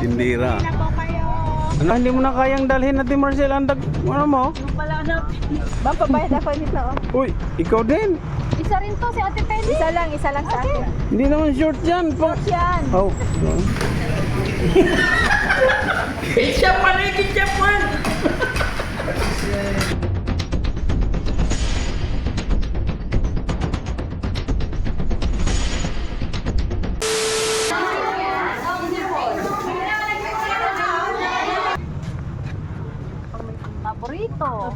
tindira. Ano, hindi mo na kayang dalhin natin Marcel ang dag... Ano mo? Wala na. Ba, pabayad ako nito. Uy, ikaw din. Isa rin to si Ate Penny. Isa lang, isa lang sa akin. Hindi naman short yan. Pa. Yan. Oh. Siya pala yung kitchapan! Paborito.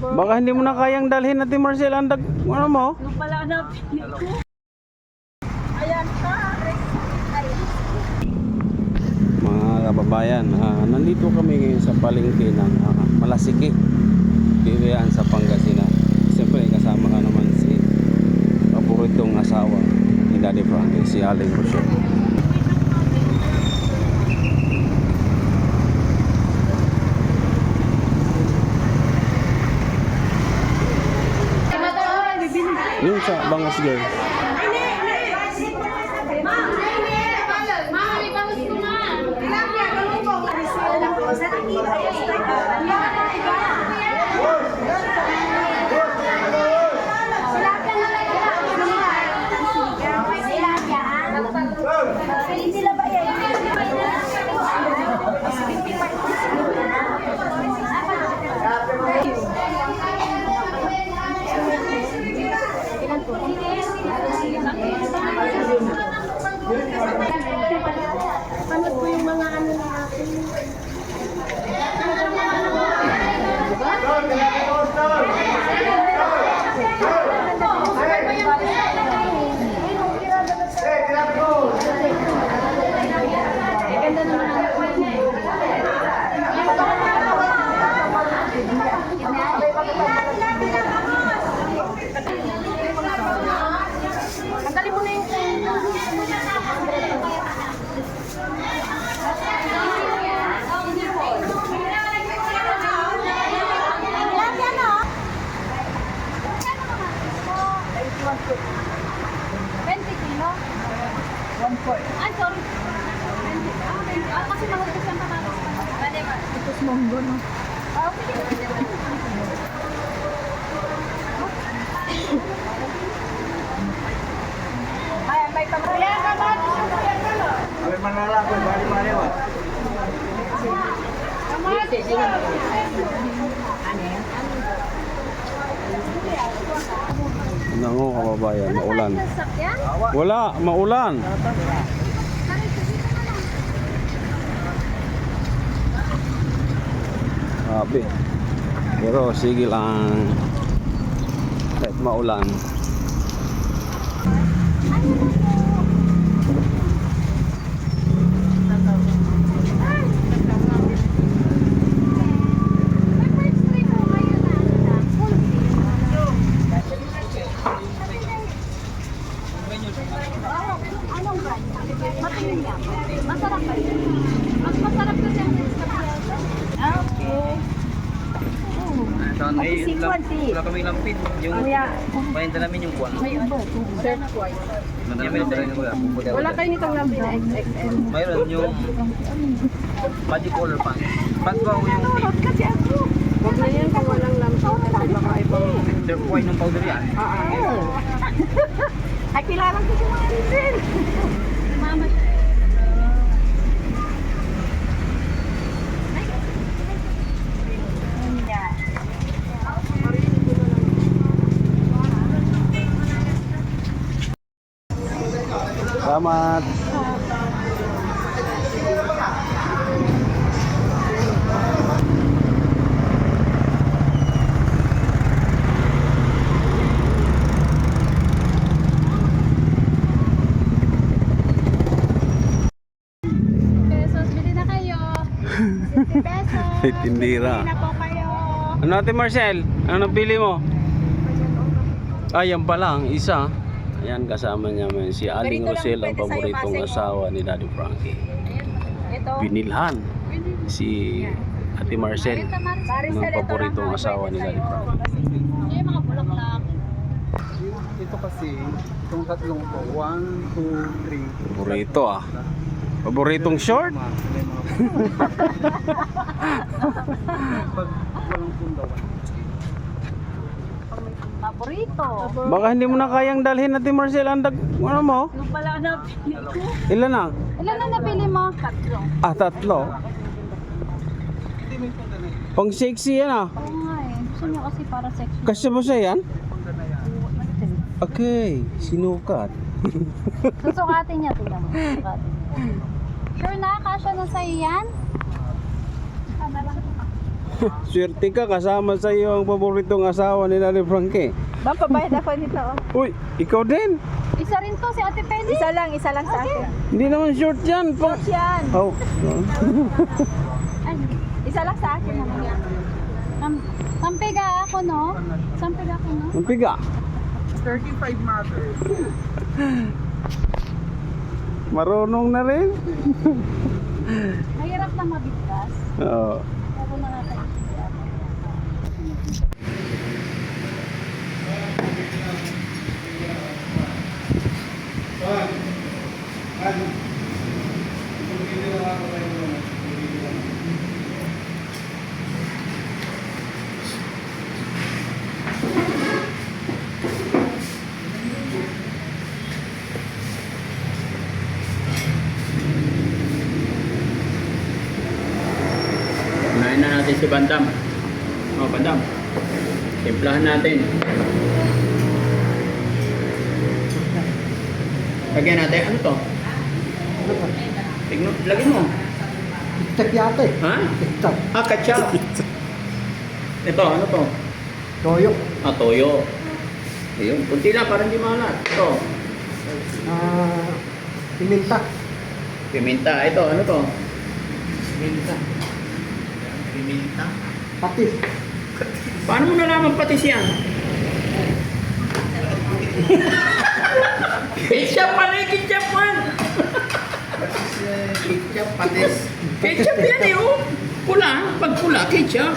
Baka hindi mo na kayang dalhin natin Marcel ang dag... Ano mo? Nung pala na Ayan ka. Mga kababayan, ah, nandito kami ngayon sa palengke ng ah, Malasiki, Bibiyan sa Pangasinan. Siyempre kasama ka naman si paboritong asawa ni Daddy Frankie, si Aling Rochelle. Bangas Girl. Ano mo kababayan, maulan. Wala, maulan. Grabe. Pero sige lang. Kahit maulan. Anong brand? Matingin niya. Masarap ba yun? Mas masarap kasi ang Ah, okay. Saan Ay, ay, sikwan, si. wala kami lampin. Yung, Kuya, pahinta namin yung kwan. may iba. Surf white. Yung may dala Wala kayo nitong lambi na XXL. Mayroon yung magic color pants. Pag ba yung Nanonood kasi ako. Huwag na yan kung walang lampi kasi baka ibang surf white ng powder yan? Oo. Ay, kilala ko si Maricel. Mama siya. Salamat. Pesos, bili na kayo. 50 pesos. May tindira. Ano natin Marcel? Ano napili mo? Ah, yan pa lang, isa. Ayan, kasama niya man si Aling Rosel, ang paboritong asawa ni Daddy Frankie. Ito. Binilhan si Ate Marcel, ng ito paboritong asawa ni Daddy. Frankie. Ito kasi, itong tatlong to, 1, 2, 3. Paborito ah. Paboritong short? Pag walang pundawan. Paborito. Baka hindi mo na kayang dalhin natin Marcel ang dag... Ano mo? Yung pala na pili ko. Ilan na? Ilan na napili mo? Tatlo. Ah, tatlo. Pang sexy yan ah. Oo nga eh. Gusto niya kasi para sexy. Kasya mo siya yan? Okay, sinukat. Susukatin niya. Tingnan mo. Sure na? Kasha na sa'yo yan? Swerte ka kasama sa iyo ang paboritong asawa ni Nanay Frankie. Bang, pabayad ako nito. oh. Uy, ikaw din. Isa rin to si Ate Penny. Isa lang, isa lang sa akin. Hindi naman short yan. Pang... Yan. Oh. Ay, Isa lang sa akin. Sam sampiga ako, no? Sampiga ako, no? Ang piga. 35 mother. Marunong na rin. Mahirap na mabigkas. Oo. Ako na nga tayo. Unahin na natin si Bandam. Oh, Bandam. Timplahan natin. Lagyan natin. Ano to? Tignan, lagyan mo. Tek yata eh. Ha? Tek. Ah, ketchup. Ito, ano to? Toyo. Ah, toyo. Ayun, kunti lang para hindi maalat. Ito, Ah, piminta. piminta. Ito, ano to? Minta. Piminta. Patis. Paano mo nalaman patis yan? ketchup pala yung ketchup man. Ketchup, patis. Ketchup yan eh, oh. Pula, pag pula, ketchup.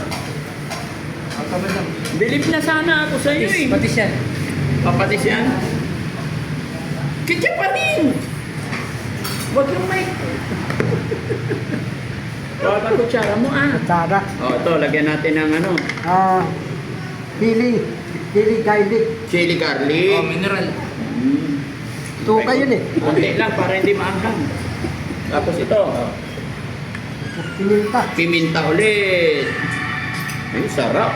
Bilib na sana ako sa iyo eh. Patis yan. Papatis yan. Ketchup pa rin. Huwag yung mic. Huwag ang kutsara mo ah. Kutsara. O, ito, lagyan natin ng ano, Ah, pili. Pili garlic. chili garlic. Oh, mineral. Suka yun eh. Konti lang para hindi maanghang. Tapos ito, Piminta. piminta ulit. Ay, sarap.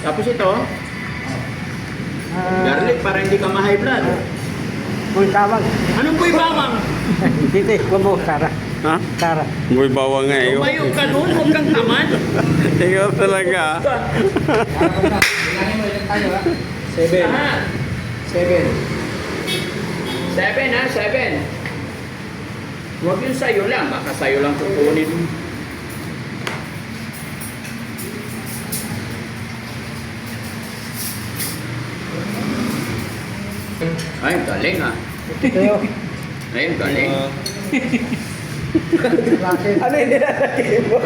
Tapos ito, Ah, garlic para hindi ka ma-high blood. Kung tawag. Anong buhay bawang? Dito eh. Huwag mo. Sara. Ha? Sara. Boy bawang nga eh. Tumayo ka nun, huwag kang tamad. Ikaw talaga. Seven. Seven. Seven ha, seven. Huwag yung sayo lang, baka sayo lang kukunin. Ay, galing ah. Tayo. Ay, galing. Klase. Ano yung nilalagay mo?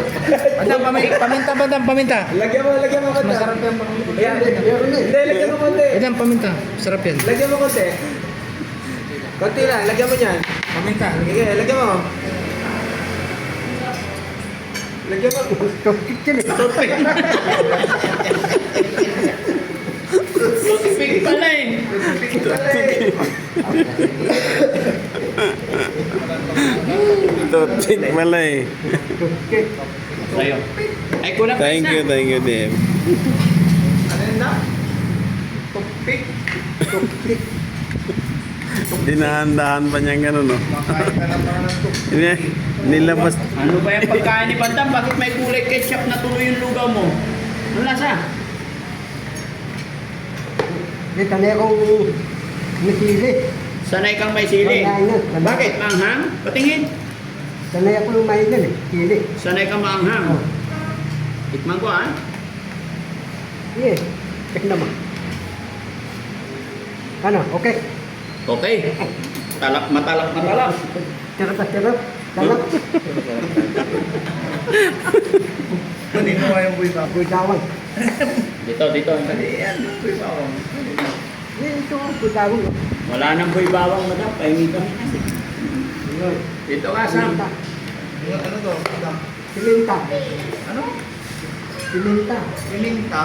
Bandam, paminta, paminta, bandam, paminta. Lagyan mo, lagyan mo konti. Masarap yan. Ayan, Meron eh. Hindi, lagyan mo konti. Bandam, paminta. Sarap yan. Lagyan mo konti. Konti lang, lagyan mo niyan. Paminta. Sige, lagyan mo. Lagyan mo. Toothpick yun eh. Toothpick. Toothpick pala eh. Pala eh. Toothpick. Sayo. Ay, kulang pa Thank you, thank you, Dave. Ano yun na? Toothpick. Toothpick. Dinahan-dahan pa niyang gano'n, no? Makain ka na para ng toothpick. Ini- Nilabas. Ano ba yung pagkain ni Bandam? Bakit may kulay ketchup na tuloy yung lugaw mo? Ano lasa? Na akong nasili. Sanay kang may sili. Bakit? Maanghang? Patingin. Sanay ako maingan eh. Sili. Sanay kang maanghang. Oh. Tikman ko ah. Sige. Check naman. Ano? Okay. Okay. Talak, matalak, matalak. Sarap. Sarap. Kunin mo nga yung buhay ba? Budawang. Dito, dito. Ayan, buhay ba? Eh, ito ang budawang. Wala nang boy bawang madam. Pahingi ka. Dito ka, Sam. Ano to? Piminta. Ano? Piminta. Piminta.